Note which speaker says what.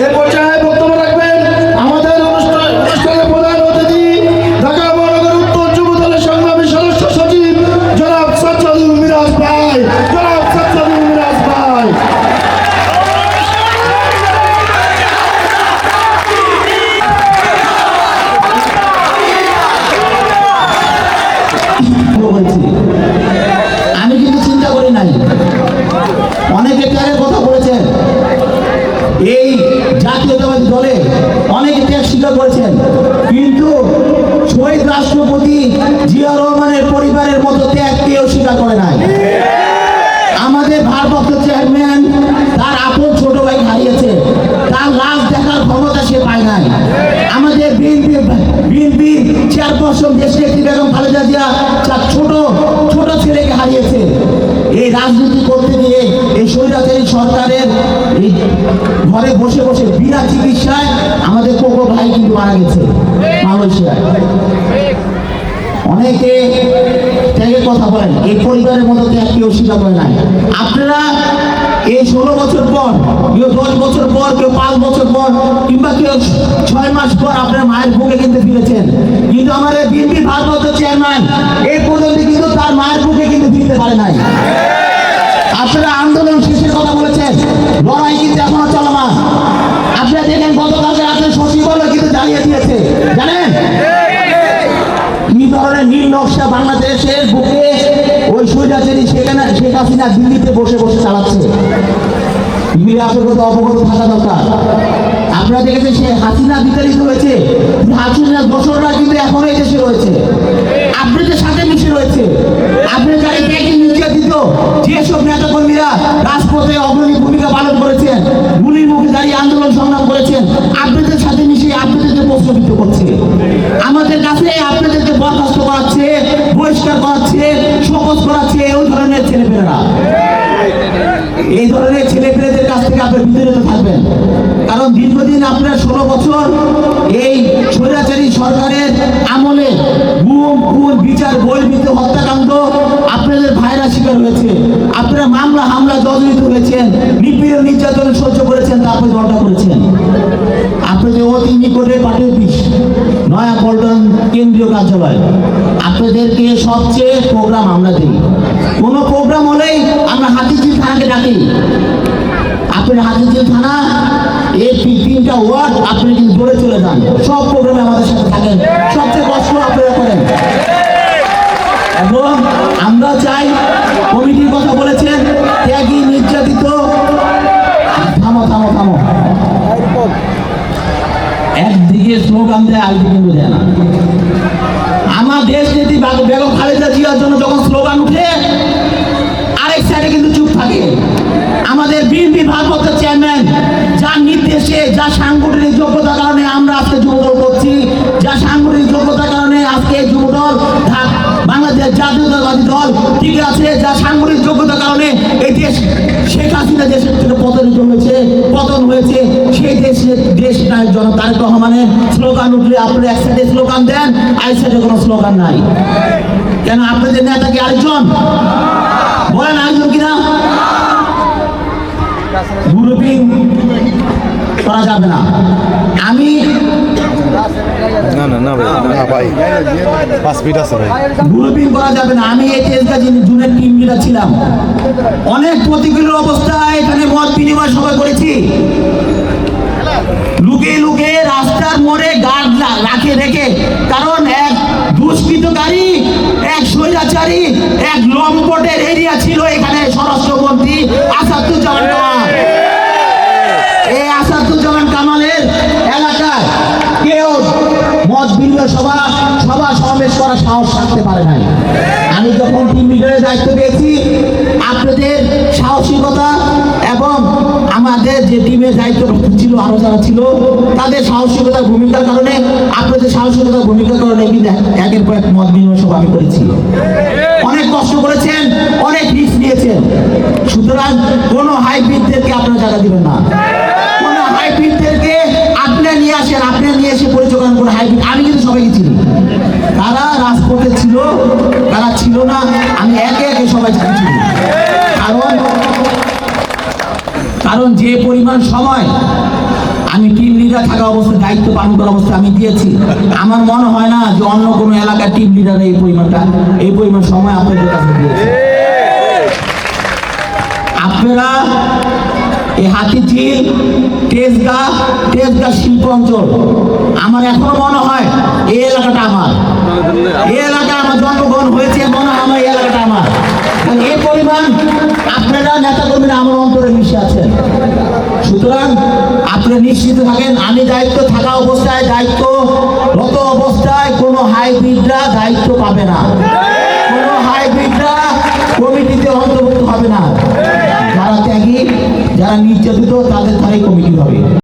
Speaker 1: এরপর কিন্তু শহীদ রাষ্ট্রপতি জিয়া রহমানের পরিবারের মতো ত্যাগ কেউ স্বীকার করে নাই। আমাদের ভারপ্রাপ্ত চেয়ারম্যান রাজনীতি করতে গিয়ে এই স্বৈরাচারী সরকারের ঘরে বসে বসে বিনা চিকিৎসায় আমাদের কোকো ভাই কিন্তু মারা গেছে, মালয়েশিয়ায়। অনেকে ত্যাগের কথা বলেন, এই পরিবারের মতো ত্যাগ কেউ স্বীকার করে নাই। আপনারা এই ষোলো বছর পর, কেউ দশ বছর পর, কেউ পাঁচ বছর পর, কিংবা কেউ ছয় মাস পর আপনার মায়ের বুকে কিন্তু ফিরেছেন। কিন্তু আমাদের বিএনপি ভারপ্রাপ্ত চেয়ারম্যান এই পর্যন্ত কিন্তু তার মায়ের বুকে কিন্তু ফিরতে পারে নাই। আপনারা আন্দোলন শেষের কথা বলেছেন। লড়াই কিন্তু এখনও চলমান আপনারা দেখেন গতকালকে আপনার সচিবালয় কিন্তু জানিয়ে দিয়েছে। জানেন? কি ধরনের নীল নকশা বাংলাদেশের বুকে ওই সৈরাচারী সেখানে শেখ হাসিনা দিল্লিতে বসে বসে চালাচ্ছে। আপনার তো অবগত থাকা দরকার। আপনারা দেখেছেন সে হাসিনা বিতাড়িত হয়েছে। হাসিনা দোসররা কিন্তু এখনও দেশে রয়েছে আপনাদের সাথে মিশে রয়েছে আপনি যারা ত্যাগী নির্যাতিত যেসব নেতা কর্মীরা রাজপথে অগ্রণী ভূমিকা পালন করেছেন গুলির মুখে দাঁড়িয়ে আন্দোলন সংগ্রাম করেছেন আপনাদের সাথে মিশে আপনাদেরকে প্রশ্নবিদ্ধ করছে। আমাদের কাছে আপনাদেরকে বরখাস্ত করাচ্ছে, বহিষ্কার করাচ্ছে, শপথ করাচ্ছে ওই ধরনের ছেলেপেলেরা। এই ধরনের ছেলেপেলেদের কাছ থেকে আপনি বিতাড়িত থাকবেন। কারণ দীর্ঘদিন আপনার ষোলো বছর এই স্বৈরাচারী সরকারের আমলে গুম, খুন, বিচার, বহির্ভূত, হত্যাকাণ্ড আপনাদের ভাইরা শিকার হয়েছে। আপনারা মামলা, হামলা, জর্জরিত হয়েছেন, নিপীড়ন, নির্যাতন সহ্য করেছেন তারপরে দলটা করেছেন। আপনাদের অতি নিকটে পাঠিয়ে অফিস নয়া পল্টন কেন্দ্রীয় কার্যালয়। আপনাদেরকে সবচেয়ে প্রোগ্রাম আমরা দিই। কোনো প্রোগ্রাম হলেই আমরা হাতিঝিল থানাকে ডাকি। আপনার হাতিঝিল থানা, এই তিন- তিনটা ওয়ার্ড আপনি কিন্তু দৌড়ে চলে যান, সব প্রোগ্রামে আমাদের সাথে থাকেন। সবচেয়ে কষ্ট আপনারা করেন। এবং একদিকে স্লোগান দেয় আরেকদিকে কিন্তু দেয় না। আমার দেশ বেগম খালেদা জিয়ার জন্য যখন স্লোগান উঠে, আরেক সাইডে কিন্তু চুপ থাকে। আমাদের বিএনপি ভারপ্রাপ্ত চেয়ারম্যান যার নির্দেশে, যা সাংগঠনিক যোগ্যতার কারণে আমরা আজকে যুবদল করছি, যা সাংগঠনিক যোগ্যতার কারণে আজকে যুবদল বাংলাদেশ জাতীয়তাবাদী দল ঠিক আছে, যা সাংগঠনিক যোগ্যতার কারণে এই দেশ, শেখ হাসিনা দেশের থেকে হয়েছে সেই দেশে নায়ক তারেক রহমানের স্লোগান উঠলে আপনারা এক সাইডে স্লোগান দেন আরেক সাইডে কোনো স্লোগান নাই। কেন আপনাদের নেতা কি আরেকজন? বলেন আরেকজন কিনা গ্রুপিং করা যাবে না। আমি
Speaker 2: না না না ভাই না না ভাই। পাঁচ মিনিট আছে ভাই।
Speaker 1: গ্রুপিং করা যাবে না। আমি এই তেজগাঁ জুনের টিম লিডার ছিলাম। অনেক প্রতিকূল অবস্থায় এখানে মত বিনিময় সবাই করেছি। লুকে লুকে রাস্তার মোড়ে গার্ড রাখে, রেখে। কারণ এক দুষ্কৃতকারী, এক স্বৈরাচারী, এক লম্পটের এরিয়া ছিল এখানে স্বরাষ্ট্রমন্ত্রী আসাদুজ্জামান। কামাল এই আসাদুজ্জামান কামালের এলাকায় কেউ মত বিনিময় সভা সভা সমাবেশ করার সাহস রাখতে পারে নাই। আমি যখন টিম লিডারের দায়িত্ব পেয়েছি, আপনাদের সাহসিকতা যে টিমের দায়িত্ব ছিল, আরও যারা ছিল, তাদের সাহসিকতার ভূমিকার কারণে, আপনাদের সাহসিকতার ভূমিকার কারণে কিন্তু একের পর এক মত বিনিময় সভা আমি করেছি। অনেক কষ্ট করেছেন, অনেক রিস্ক নিয়েছেন। সুতরাং কোনো হাইব্রিডদেরকে আপনারা জায়গা দিবেন না। কোনো হাইব্রিডদেরকে আপনি নিয়ে আসেন আপনি নিয়ে এসে পরিচয় কোনো হাইব্রিড আমি কিন্তু সবাইকে চিনি। তারা রাজপথে ছিল, তারা ছিল না, আমি একে একে সবাই চিনি কারণ কারণ যে সময় আমি টিম লিডার থাকা অবস্থায়, দায়িত্ব পালন করা অবস্থায় আমি দিয়েছি। আমার মনে হয় না যে অন্য কোনো এলাকার টিম লিডার এই পরিমাণটা, এই পরিমাণ সময় আপনাদের কাছে দিয়েছে। আপনারা এই হাতিঝিল, তেজগা তেজগা শিল্প অঞ্চল, আমার এখনও মনে হয় এই এলাকাটা আমার। এই এলাকা আমার জন্মগ্রহণ হয়েছে, মনে হয় আমার নিশ্চিত থাকেন, আমি দায়িত্ব থাকা অবস্থায় দায়িত্ব রত অবস্থায় কোনো হাইব্রিডরা দায়িত্ব পাবে না। কোন হাইব্রিডরা কমিটিতে অন্তর্ভুক্ত হবে না। যারা ত্যাগী, যারা নির্যাতিত, তাদের ধারে কমিটি হবে।